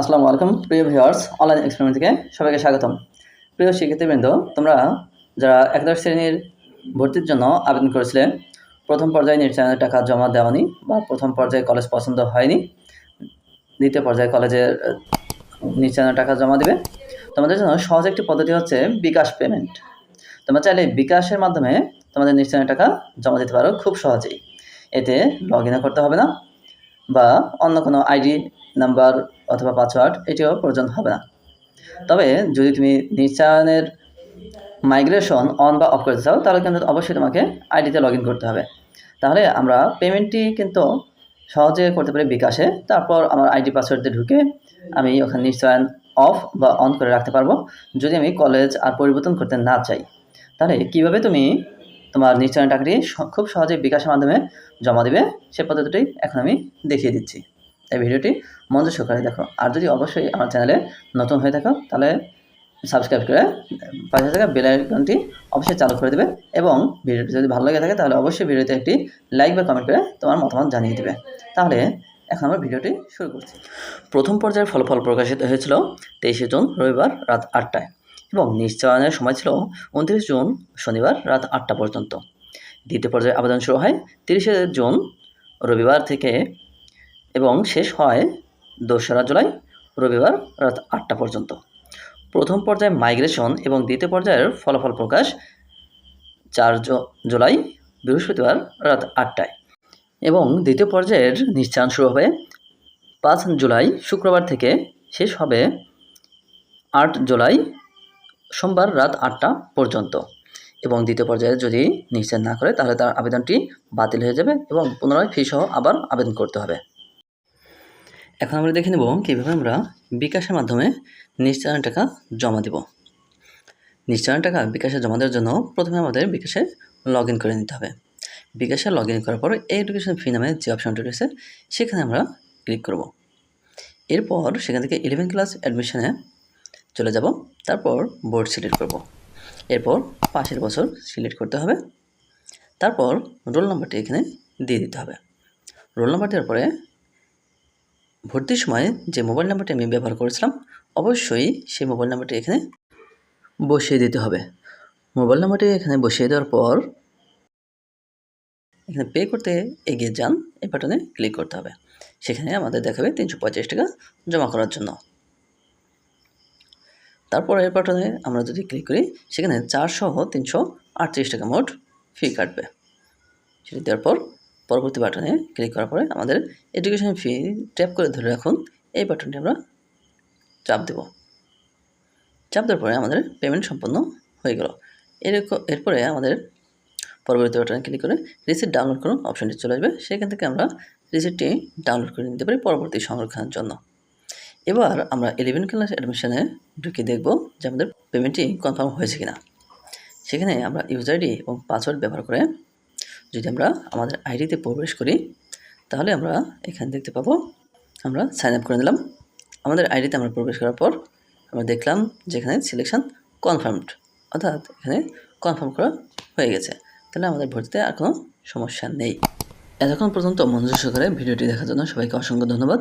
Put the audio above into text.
আসসালামু আলাইকুম, প্রিয় ভিউয়ার্স অনলাইন এক্সপেরিমেন্ট থেকে সবাইকে স্বাগতম। প্রিয় শিক্ষার্থীবৃন্দ, তোমরা যারা একাদশ শ্রেণির ভর্তির জন্য আবেদন করেছিলে, প্রথম পর্যায়ে নির্বাচনের টাকা জমা দেওয়ানি বা প্রথম পর্যায়ে কলেজ পছন্দ হয়নি, দ্বিতীয় পর্যায়ে কলেজের নির্বাচনের টাকা জমা দিবে, তোমাদের জন্য সহজ একটি পদ্ধতি হচ্ছে বিকাশ পেমেন্ট তোমরা চাইলে বিকাশের মাধ্যমে তোমাদের নিশ্চয়নের টাকা জমা দিতে পারো খুব সহজেই। এতে লগ করতে হবে না। বা অন্য কোনো আইডি নাম্বার অথবা পাসওয়ার্ড এটিও প্রয়োজন হবে না। তবে যদি তুমি নিশ্চয়নের মাইগ্রেশন অন বা অফ করতে চাও, তাহলে কিন্তু অবশ্যই তোমাকে আইডিতে লগ করতে হবে। তাহলে আমরা পেমেন্টটি কিন্তু সহজে করতে পারি বিকাশে। তারপর আমার আইডি পাসওয়ার্ড দিয়ে ঢুকে আমি ওখানে নিশ্চয়ন অফ বা অন করে রাখতে পারব। যদি আমি কলেজ আর পরিবর্তন করতে না চাই, তাহলে কীভাবে তুমি তোমার নিশ্চয়ন টাকাটি খুব সহজে বিকাশের মাধ্যমে জমা দিবে। সে পদ্ধতিটি এখন আমি দেখিয়ে দিচ্ছি। এই ভিডিওটি মনোযোগ সহকারে দেখো। আর যদি অবশ্যই আমার চ্যানেলে নতুন হয়ে থাকো, তাহলে সাবস্ক্রাইব করে পাশে থাকা বেল আইকনটি অবশ্যই চালু করে দেবে এবং ভিডিওটি যদি ভালো লাগে থাকে, তাহলে অবশ্যই ভিডিওতে একটি লাইক বা কমেন্ট করে তোমার মতামত জানিয়ে দেবে। তাহলে এখন আমরা ভিডিওটি শুরু করছি। প্রথম পর্যায়ের ফলাফল প্রকাশিত হয়েছিল তেইশে জুন, রবিবার রাত আটটায়। এবং নিশ্চয়নের সময় ছিল উনত্রিশ জুন শনিবার রাত আটটা পর্যন্ত। দ্বিতীয় পর্যায়ে আবেদন শুরু হয় তিরিশে জুন রবিবার থেকে এবং শেষ হয় দোসরা জুলাই রবিবার রাত আটটা পর্যন্ত। প্রথম পর্যায়ে মাইগ্রেশন এবং দ্বিতীয় পর্যায়ের ফলাফল প্রকাশ চার জুলাই বৃহস্পতিবার রাত আটটায় এবং দ্বিতীয় পর্যায়ের নিশ্চয়ন শুরু হবে পাঁচ জুলাই শুক্রবার থেকে। শেষ হবে আট জুলাই সোমবার রাত আটটা পর্যন্ত। এবং দ্বিতীয় পর্যায়ে যদি নিশ্চয় না করে, তাহলে তার আবেদনটি বাতিল হয়ে যাবে এবং পুনরায় ফি সহ আবার আবেদন করতে হবে। এখন আমরা দেখে নেব কীভাবে আমরা বিকাশের মাধ্যমে নিশ্চয়ন টাকা জমা দেব। নিশ্চয়ন টাকা বিকাশে জমা দেওয়ার জন্য প্রথমে আমাদের বিকাশে লগ করে নিতে হবে। বিকাশে লগ করার পর এডুকেশন ফি নামে যে অপশনটি রয়েছে, সেখানে আমরা ক্লিক করব। এরপর সেখান থেকে ইলেভেন ক্লাস অ্যাডমিশনে চলে যাব, তারপর বোর্ড সিলেক্ট করব। এরপর পাশের বছর সিলেক্ট করতে হবে, তারপর রোল নাম্বারটি এখানে দিয়ে দিতে হবে। রোল নাম্বার দেওয়ার পরে ভর্তির সময় যে মোবাইল নাম্বারটি আমি ব্যবহার করেছিলাম, অবশ্যই সেই মোবাইল নাম্বারটি এখানে বসিয়ে দিতে হবে। মোবাইল নাম্বারটি এখানে বসিয়ে দেওয়ার পর এখানে পে করতে এগিয়ে যান, এই বাটনে ক্লিক করতে হবে। সেখানে আমাদের দেখাবে তিনশো পঁয়ত্রিশ টাকা জমা করার জন্য। তারপর এই বাটনে আমরা যদি ক্লিক করি, সেখানে চারশো তিনশো আটত্রিশ টাকা মোট ফি কাটবে। সেটি দেওয়ার পর পরবর্তী বাটনে ক্লিক করার পরে আমাদের এডুকেশন ফি ট্যাপ করে ধরে রাখুন, এই বাটনটি আমরা চাপ দেব। চাপ দেওয়ার পরে আমাদের পেমেন্ট সম্পন্ন হয়ে গেল। এর এরপরে আমাদের পরবর্তী বাটনে ক্লিক করে রিসিপ্ট ডাউনলোড করুন অপশনটি চলে আসবে। সেখান থেকে আমরা রিসিপ্টটি ডাউনলোড করে নিতে পারি পরবর্তী সংরক্ষণের জন্য। এবার আমরা ইলেভেন ক্লাস অ্যাডমিশনে ঢুকে দেখব যে আমাদের পেমেন্টটি কনফার্ম হয়েছে কিনা। সেখানে আমরা ইউজার আইডি এবং পাসওয়ার্ড ব্যবহার করে যদি আমরা আমাদের আইডিতে প্রবেশ করি, তাহলে আমরা এখানে দেখতে পাবো, আমরা সাইন আপ করে নিলাম। আমাদের আইডিতে আমরা প্রবেশ করার পর আমরা দেখলাম যেখানে সিলেকশন কনফার্মড অর্থাৎ এখানে কনফার্ম করা হয়ে গেছে। তাহলে আমাদের ভর্তিতে আর কোনো সমস্যা নেই। এতক্ষণ পর্যন্ত মনোযোগ সহকারে ভিডিওটি দেখার জন্য সবাইকে অসংখ্য ধন্যবাদ।